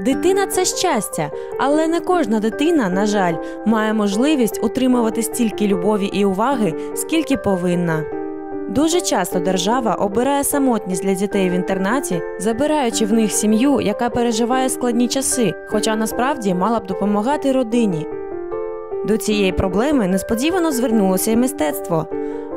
Дитина це щастя, але не кожна дитина, на жаль, має можливість утримувати стільки любові і уваги, скільки повинна. Дуже часто держава обирає самотність для дітей в інтернаті, забираючи в них сім'ю, яка переживає складні часи, хоча насправді мала б допомагати родині. До цієї проблеми несподівано звернулося й мистецтво.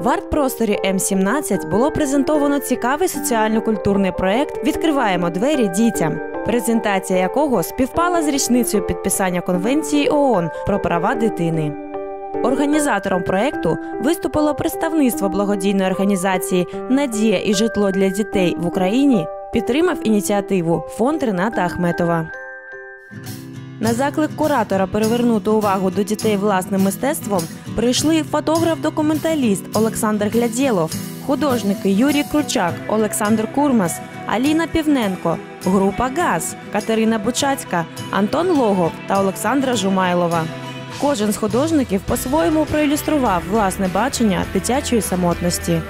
В арт-просторі М17 було презентовано цікавий соціально-культурний проект Відкриваємо двері дітям, презентація якого співпала з річницею підписання Конвенції ООН про права дитини. Організатором проекту виступило представництво благодійної організації Надія і житло для дітей в Україні. Підтримав ініціативу фонд Рената Ахметова. На заклик куратора перевернути увагу до дітей власним мистецтвом прийшли фотограф-документаліст Олександр Глядєлов, художники Юрій Кручак, Олександр Курмас, Аліна Півненко, група ГАЗ, Катерина Бучацька, Антон Логов та Олександра Жумайлова. Кожен з художників по-своєму проілюстрував власне бачення дитячої самотності.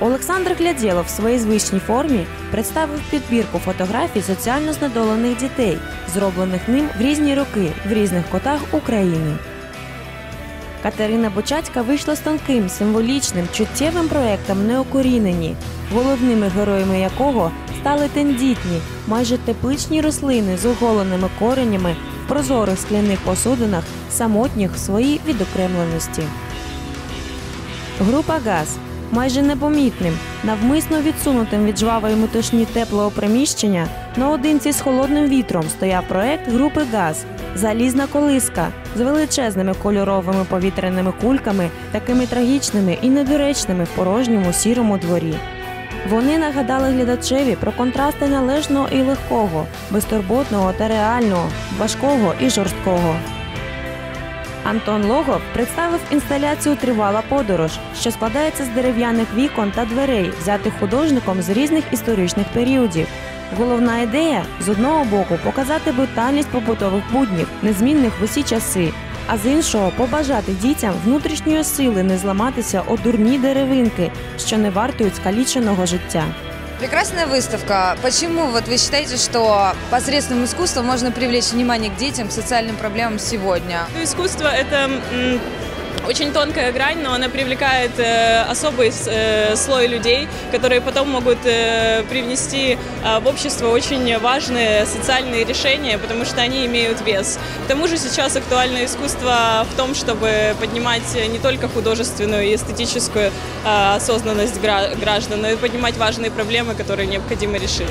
Олександр Глядєлов в своїй звичній формі представив підбірку фотографій соціально знедолених дітей, зроблених ним в різні роки в різних котах України. Катерина Бочацька вийшла з тонким, символічним, чуттєвим проектом Неокорінені, головними героями якого стали тендітні, майже тепличні рослини з оголеними коренями в прозорих скляних посудинах, самотніх в своїй відокремленості. Група ГАЗ майже непомітним, навмисно відсунутим від жвавої метушні теплого приміщення, наодинці з холодним вітром стояв проект групи ГАЗ Залізна колиска з величезними кольоровими повітряними кульками, такими трагічними і недоречними в порожньому сірому дворі. Вони нагадали глядачеві про контрасти належного і легкого, безтурботного та реального, важкого і жорсткого. Антон Логов представив інсталяцію Тривала подорож, що складається з дерев'яних вікон та дверей, взятих художником з різних історичних періодів. Головна ідея з одного боку показати брутальність побутових буднів, незмінних в усі часи, а з іншого побажати дітям внутрішньої сили не зламатися о дурні деревинки, що не вартують скаліченого життя. Прекрасная выставка. Почему вот вы считаете, что посредством искусства можно привлечь внимание к детям, к социальным проблемам сегодня? Ну, Искусство это м, очень тонкая грань, но она привлекает э, особый э, слой людей, которые потом могут э, привнести э, в общество очень важные социальные решения, потому что они имеют вес. К тому же сейчас актуальное искусство в том, чтобы поднимать не только художественную и эстетическую э, осознанность гра- граждан, но и поднимать важные проблемы, которые необходимо решить.